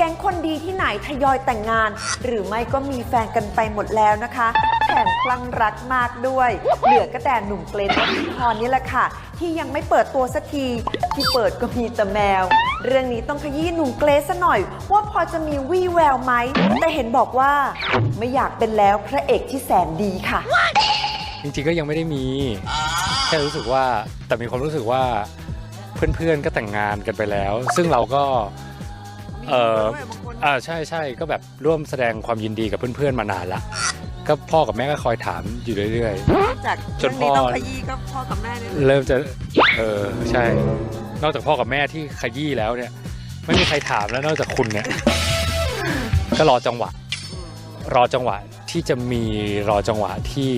แก๊งคนดีที่ไหนทยอยแต่งงาน หรือไม่ก็มีแฟนกันไปหมดแล้วนะคะแถมคลั่งรักมากด้วย เหลือก็แต่หนุ่มเกรทวรินทรนี่แหละค่ะ ที่ยังไม่เปิดตัวสักทีที่เปิดก็มีแต่แมว เรื่องนี้ต้องขยี้หนุ่มเกรซะหน่อย ว่าพอจะมีวี่แววไหม แต่เห็นบอกว่า ไม่อยากเป็นแล้วพระเอกที่แสนดีค่ะ จริงๆก็ยังไม่ได้มี แค่รู้สึกว่าแต่มีความรู้สึกว่าเพื่อนๆก็แต่งงานกันไปแล้ว ซึ่งเราก็ เอออ่าใช่ใช่ก็แบบร่วมแสดงความยินดีกับเพื่อนๆมานานละก็พ่อกับแม่ก็คอยถามอยู่เรื่อย จากจนพ่อ เรื่องต้องขยี้ก็พ่อกับแม่นี่ๆเริ่มจะเออใช่ นอกจากพ่อกับแม่ที่ขยี้แล้วเนี่ย ไม่มีใครถามแล้วนอกจากคุณเนี่ย ก็รอจังหวะ รอจังหวะที่จะมีรอจังหวะที่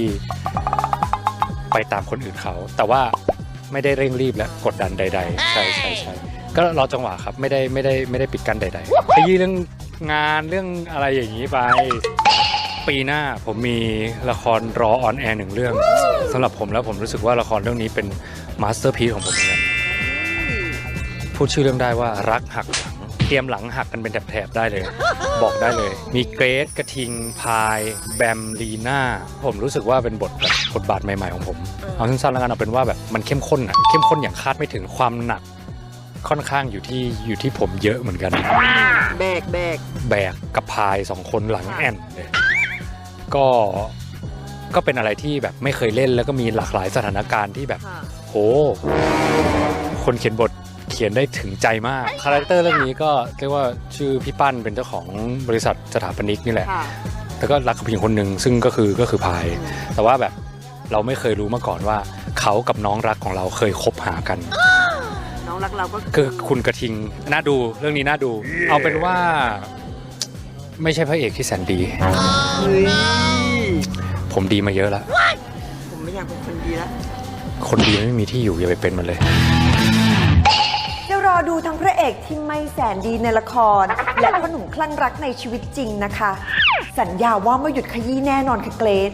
ไปตามคนอื่นเขา แต่ว่าไม่ได้เร่งรีบและกดดันใด ๆ ใช่ใช่ใช่ ก็รอจังหวะครับไม่ได้ไม่ได้ไม่ได้ปิดกั้นใดๆขยี้เรื่องงานเรื่องอะไรอย่างนี้ไป ปีหน้าผมมีละครรอออนแอร์หนึ่งเรื่องสำหรับผมแล้วผมรู้สึกว่าละครเรื่องนี้เป็นมาสเตอร์พีซของผมเหมือนกันพูดชื่อเรื่องได้ว่ารักหักหลังเตรียมหลังหักกันเป็นแถบๆได้เลย บอกได้เลย มีเกรซกระทิงพายแบมลีน่าผมรู้สึกว่าเป็นบทแบบบทบาทใหม่ๆของผม เอาสั้นๆแล้วกันเอาเป็นว่าแบบมันเข้มข้นอะเข้มข้นอย่างคาดไม่ถึงความหนัก ค่อนข้างอยู่ที่อยู่ที่ผมเยอะเหมือนกัน แบกแบกแบกกับพายสองคนหลังแอนเลยก็ก็เป็นอะไรที่แบบไม่เคยเล่นแล้วก็มีหลากหลายสถานการณ์ที่แบบ ค่ะ โห คนเขียนบทเขียนได้ถึงใจมากคาแรคเตอร์เรื่องนี้ก็เรียกว่าชื่อพี่ปั้นเป็นเจ้าของบริษัทสถาปนิกนี่แหละ ค่ะแต่ก็รักกับผู้หญิงคนหนึ่งซึ่งก็คือก็คือพาย แต่ว่าแบบเราไม่เคยรู้มาก่อนว่า เขากับน้องรักของเราเคยคบหากัน น้องรักเราก็คือคุณกระทิงน่าดูเรื่องนี้น่าดู เอาเป็นว่า ไม่ใช่พระเอกที่แสนดีเฮ้ยผมดีมาเยอะแล้ว ผมไม่อยากเป็นคนดีแล้วคนดีไม่มีที่อยู่อย่าไปเป็นมันเลย จะรอดูทั้งพระเอกที่ไม่แสนดีในละคร และพ่อหนุ่มคลั่งรักในชีวิตจริงนะคะ สัญญาว่าไม่หยุดขยี้แน่นอนค่ะเกรซ